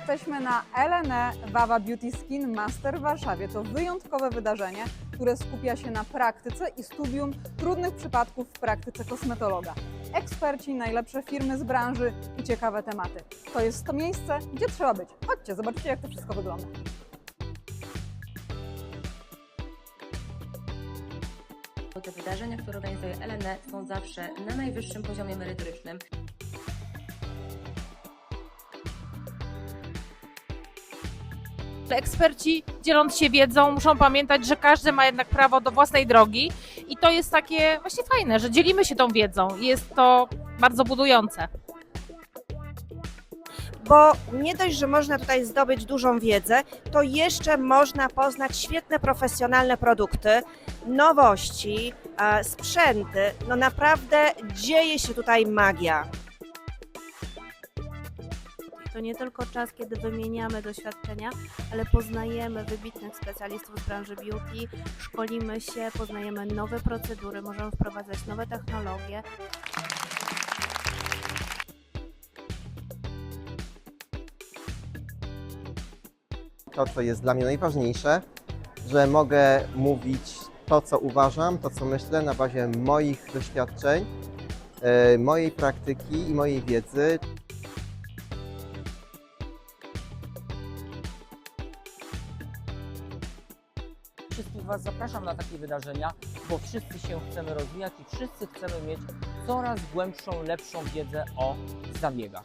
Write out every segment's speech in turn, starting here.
Jesteśmy na LNE Wawa Beauty Skin Master w Warszawie. To wyjątkowe wydarzenie, które skupia się na praktyce i studium trudnych przypadków w praktyce kosmetologa. Eksperci, najlepsze firmy z branży i ciekawe tematy. To jest to miejsce, gdzie trzeba być. Chodźcie, zobaczcie jak to wszystko wygląda. Te wydarzenia, które organizuje LNE są zawsze na najwyższym poziomie merytorycznym. Eksperci, dzieląc się wiedzą, muszą pamiętać, że każdy ma jednak prawo do własnej drogi i to jest takie właśnie fajne, że dzielimy się tą wiedzą. Jest to bardzo budujące. bo nie dość, że można tutaj zdobyć dużą wiedzę, to jeszcze można poznać świetne profesjonalne produkty, nowości, e, sprzęty. No naprawdę dzieje się tutaj magia. To nie tylko czas, kiedy wymieniamy doświadczenia, ale poznajemy wybitnych specjalistów z branży beauty, szkolimy się, poznajemy nowe procedury, możemy wprowadzać nowe technologie. to, co jest dla mnie najważniejsze, że mogę mówić to, co uważam, to, co myślę na bazie moich doświadczeń, e, mojej praktyki i mojej wiedzy. Wszystkich Was zapraszam na takie wydarzenia, bo wszyscy się chcemy rozwijać i wszyscy chcemy mieć coraz głębszą, lepszą wiedzę o zabiegach.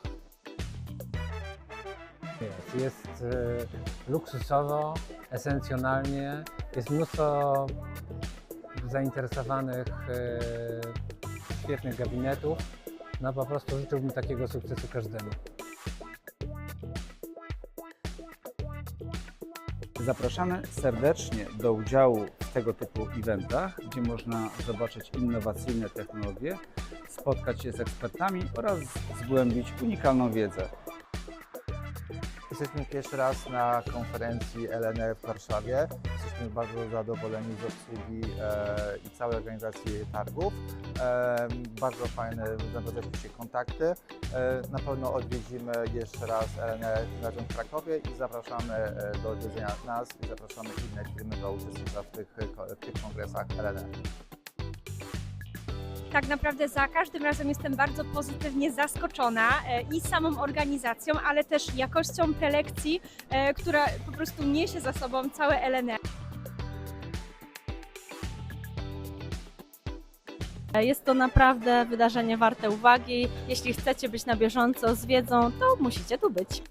Jest, jest e, luksusowo, esencjonalnie, jest mnóstwo zainteresowanych, e, świetnych gabinetów. No po prostu życzyłbym takiego sukcesu każdemu. Zapraszamy serdecznie do udziału w tego typu eventach, gdzie można zobaczyć innowacyjne technologie, spotkać się z ekspertami oraz zgłębić unikalną wiedzę. Jesteśmy pierwszy raz na konferencji LNE w Warszawie. Jesteśmy bardzo zadowoleni z obsługi e, i całej organizacji targów. E, bardzo fajne, nawiązaliśmy się kontakty. E, na pewno odwiedzimy jeszcze raz razem w Krakowie i zapraszamy e, do odwiedzenia nas i zapraszamy inne firmy do uczestnictwa w tych, w tych kongresach LNE. Tak naprawdę za każdym razem jestem bardzo pozytywnie zaskoczona e, i samą organizacją, ale też jakością prelekcji, e, która po prostu niesie za sobą całe LNE. Jest to naprawdę wydarzenie warte uwagi. Jeśli chcecie być na bieżąco z wiedzą, to musicie tu być.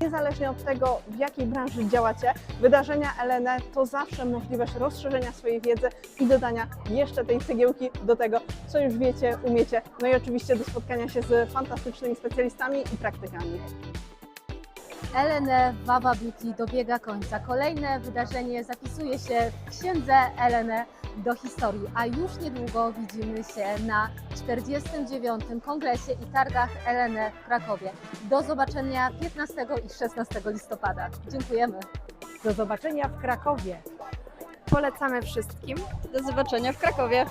Niezależnie od tego, w jakiej branży działacie, wydarzenia LNE to zawsze możliwość rozszerzenia swojej wiedzy i dodania jeszcze tej cegiełki do tego, co już wiecie, umiecie. No i oczywiście do spotkania się z fantastycznymi specjalistami i praktykami. LNE Wawa Beauty dobiega końca. Kolejne wydarzenie zapisuje się w księdze LNE do historii, a już niedługo widzimy się na 49. kongresie i targach LNE w Krakowie. Do zobaczenia 15 i 16 listopada. Dziękujemy. Do zobaczenia w Krakowie. Polecamy wszystkim. Do zobaczenia w Krakowie.